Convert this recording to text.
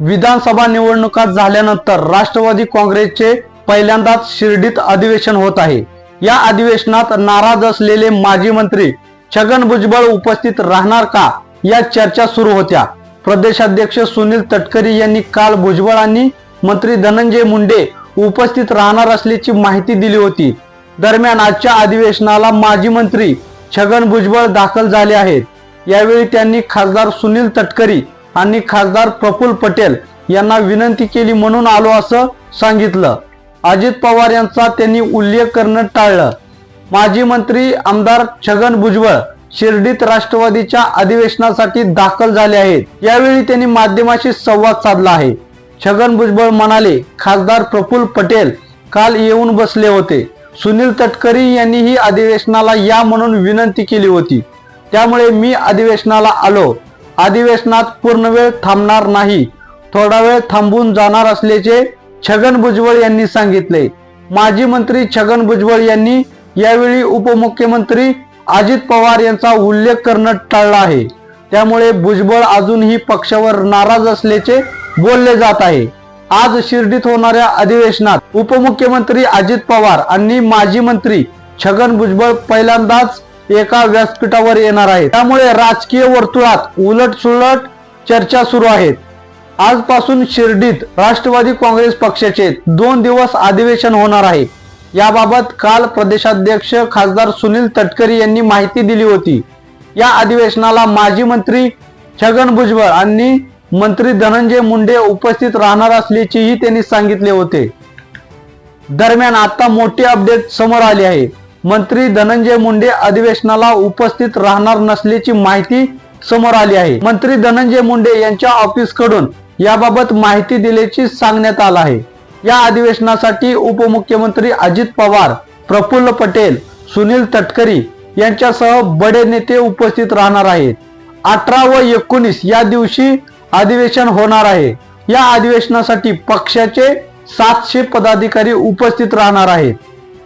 विधानसभा निवडणुका झाल्यानंतर राष्ट्रवादी काँग्रेसचे पहिल्यांदाच शिर्डीत अधिवेशन होत आहे. या अधिवेशनात नाराज असलेले माजी मंत्री छगन भुजबळ उपस्थित राहणार का? या चर्चा सुरू होत्या. प्रदेशाध्यक्ष सुनील तटकरी यांनी काल भुजबळांनी मंत्री धनंजय मुंडे उपस्थित राहणार असल्याची माहिती दिली होती. दरम्यान आजच्या अधिवेशनाला माजी मंत्री छगन भुजबळ दाखल झाले आहेत. यावेळी त्यांनी खासदार सुनील तटकरी आणि खासदार प्रफुल्ल पटेल यांना विनंती केली म्हणून आलो असं सांगितलं. अजित पवार यांचा त्यांनी उल्लेख करणं टाळलं. माजी मंत्री आमदार छगन भुजबळ शिर्डीत राष्ट्रवादीच्या अधिवेशनासाठी दाखल झाले आहेत. यावेळी त्यांनी माध्यमाशी संवाद साधला आहे. छगन भुजबळ म्हणाले खासदार प्रफुल्ल पटेल काल येऊन बसले होते. सुनील तटकरी यांनीही अधिवेशनाला या म्हणून विनंती केली होती. त्यामुळे मी अधिवेशनाला आलो. अधिवेशनात पूर्ण वेळ थांबणार नाही. थोडा वेळ थांबून जाणार असल्याचे छगन भुजबळ यांनी सांगितले. माजी मंत्री छगन भुजबळ यांनी यावेळी उपमुख्यमंत्री अजित पवार यांचा उल्लेख करणं टाळला आहे. त्यामुळे भुजबळ अजूनही पक्षावर नाराज असल्याचे बोलले जात आहे. आज शिर्डीत होणाऱ्या अधिवेशनात उपमुख्यमंत्री अजित पवार आणि माजी मंत्री छगन भुजबळ पहिल्यांदाच एका व्यासपीठावर येणार आहेत. त्यामुळे राजकीय वर्तुळात उलट सुलट चर्चा सुरू आहेत. आजपासून शिर्डीत राष्ट्रवादी काँग्रेस पक्षाचे दोन दिवस अधिवेशन होणार आहे. याबाबत काल प्रदेशाध्यक्ष खासदार सुनील तटकरी यांनी माहिती दिली होती. या अधिवेशनाला माजी मंत्री छगन भुजबळ आणि मंत्री धनंजय मुंडे उपस्थित राहणार असल्याचेही त्यांनी सांगितले होते. दरम्यान आता मोठी अपडेट समोर आली आहे. मंत्री धनंजय मुंडे अधिवेशनाला उपस्थित राहणार नसल्याची माहिती समोर आली आहे. मंत्री धनंजय मुंडे यांच्या ऑफिसकडून याबाबत माहिती दिल्याची सांगण्यात आलं आहे. या अधिवेशनासाठी उपमुख्यमंत्री अजित पवार प्रफुल्ल पटेल सुनील तटकरी यांच्यासह बडे नेते उपस्थित राहणार आहेत. अठरा व एकोणीस या दिवशी अधिवेशन होणार आहे. या अधिवेशनासाठी पक्षाचे सातशे पदाधिकारी उपस्थित राहणार आहेत.